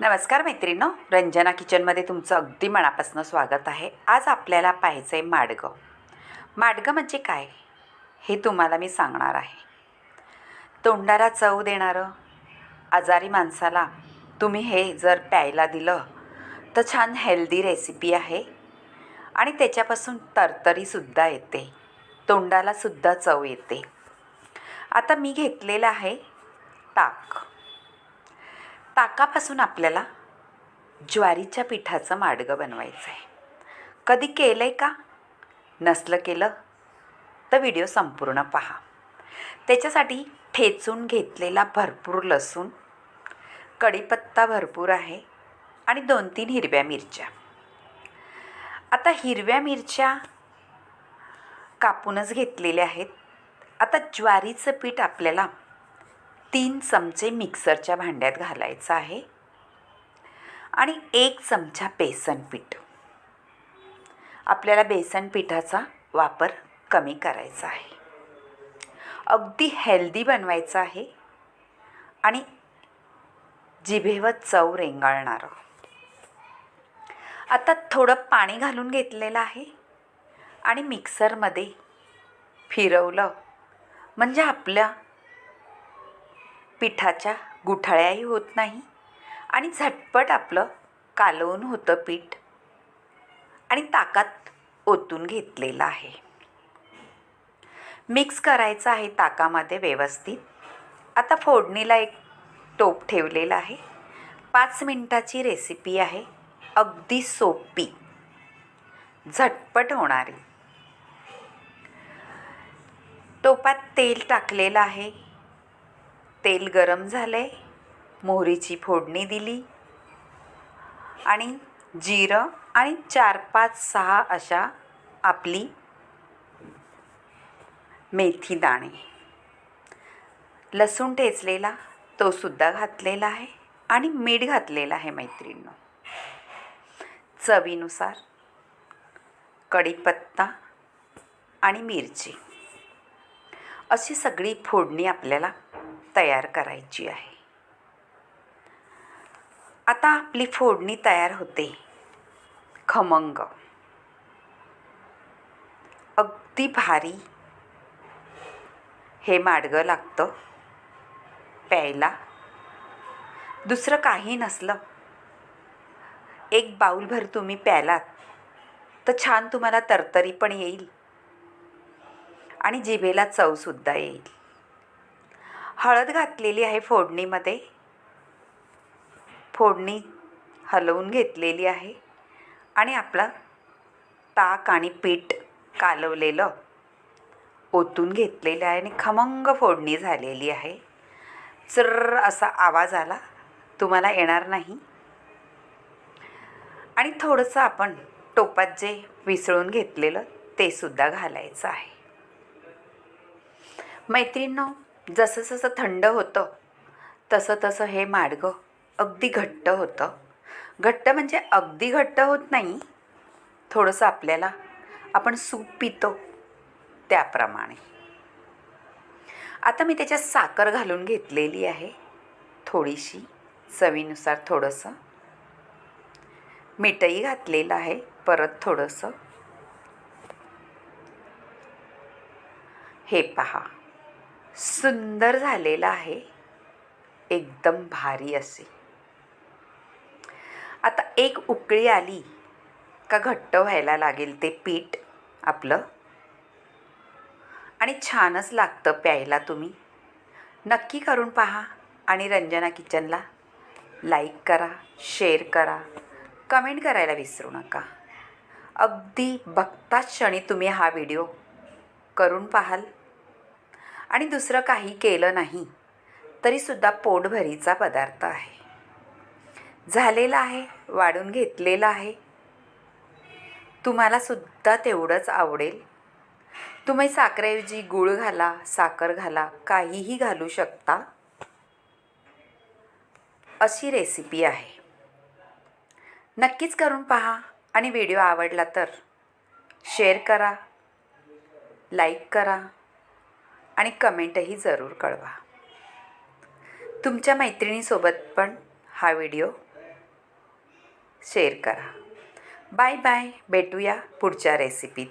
नमस्कार मैत्रिणींनो रंजना किचनमध्ये तुमचं अगदी मनापासून स्वागत आहे. आज आपल्याला पाहायचं आहे माडगं. माडगं म्हणजे काय? हे तुम्हाला मी सांगणार आहे. तोंडाला चव देणारं आजारी माणसाला तुम्ही हे जर प्यायला दिलं तर छान हेल्दी रेसिपी आहे. आणि त्याच्यापासून तरतरीसुद्धा येते. तोंडालासुद्धा चव येते. आता मी घेतलेलं आहे ताक. ताकापासून आपल्याला ज्वारीच्या पिठाचं माडगं बनवायचं आहे कधी केलं आहे का? नसलं केलं तर व्हिडिओ संपूर्ण पहा. त्याच्यासाठी ठेचून घेतलेला भरपूर लसूण कढीपत्ता भरपूर आहे आणि दोन तीन हिरव्या मिरच्या. आता हिरव्या मिरच्या कापूनच घेतलेल्या आहेत. आता ज्वारीचं पीठ आपल्याला तीन चमचे मिक्सरच्या भांड्यात घालायचं आहे आणि एक चमचा बेसन पीठ. आपल्याला बेसन पिठाचा वापर कमी करायचा आहे. अगदी हेल्दी बनवायचं आहे आणि जिभेवर चव रेंगाळणारं आता थोडं पाणी घालून घेतलेलं आहे आणि मिक्सरमध्ये फिरवलं म्हणजे आपल्या पिठाच्या गुठळ्याही होत नाही आणि झटपट आपलं कालवून होतं पीठ आणि ताकात ओतून घेतलेलं आहे. मिक्स करायचं आहे ताकामध्ये व्यवस्थित. आता फोडणीला एक टोप ठेवलेला आहे. पाच मिनटाची रेसिपी आहे. अगदी सोपी. झटपट होणारी. टोपात तेल टाकलेलं आहे. तेल गरम झाले मोहरीची फोडणी दिली आणि जिरं आणि चार पाच सहा अशा आपली मेथी दाणे. लसूण ठेचलेला तो सुद्धा घातलेला आहे आणि मीठ घातलेलं आहे मैत्रिणीनं. चवीनुसार कढीपत्ता आणि मिरची. अशी सगळी फोडणी आपल्याला तयार करायची आहे. आता आपली फोडणी तयार होते. खमंग. अगदी भारी. हे माडगं लागतं. प्यायला. दुसरं काही नसलं. एक बाऊलभर तुम्ही प्यालात तर छान तुम्हाला तरतरी पण येईल. आणि जिभेला चवसुद्धा येईल. हळद घातलेली आहे फोडणीमध्ये. फोडणी हलवून घेतलेली आहे. आणि आपलं ताक आणि पीठ कालवलेलं ओतून घेतलेलं आहे आणि खमंग फोडणी झालेली आहे. चर्र असा आवाज आला तुम्हाला येणार नाही. आणि थोडंसं आपण टोपात जे विसळून घेतलेलं ते सुद्धा घालायचं आहे. मैत्रिणींनो जसं जसं थंड होतं तसं तसं हे माडगं अगदी घट्ट होतं. घट्ट म्हणजे अगदी घट्ट होत नाही थोडंसं आपल्याला आपण सूप पितो त्याप्रमाणे. आता मी त्याच्यात साखर घालून घेतलेली आहे थोडीशी चवीनुसार थोडंसं. मीठही घातलेलं आहे परत थोडंसं. हे पहा. सुंदर झालेलं आहे. एकदम भारी असे. आता एक उकळी आली का घट्ट व्हायला लागेल ते पीठ आपलं. आणि छानच लागतं प्यायला तुम्ही. नक्की करून पहा आणि रंजना किचनला लाईक करा शेअर करा कमेंट करायला विसरू नका. अगदी बघताच क्षणी तुम्ही हा व्हिडिओ करून पाहाल. आणि दुसरं काही केलं नाही तरीसुद्धा पोटभरीचा पदार्थ आहे. झालेला आहे वाढून घेतलेला आहे. तुम्हालासुद्धा तेवढंच आवडेल. तुम्ही साखरेऐवजी गूळ घाला साखर घाला काहीही घालू शकता. अशी रेसिपी आहे. नक्कीच करून पहा आणि व्हिडिओ आवडला तर शेअर करा लाईक करा. आणि कमेंटही जरूर कळवा. तुमच्या मैत्रिणीसोबत पण हा व्हिडिओ शेअर करा. Bye bye. भेटूया पुढच्या रेसिपीत.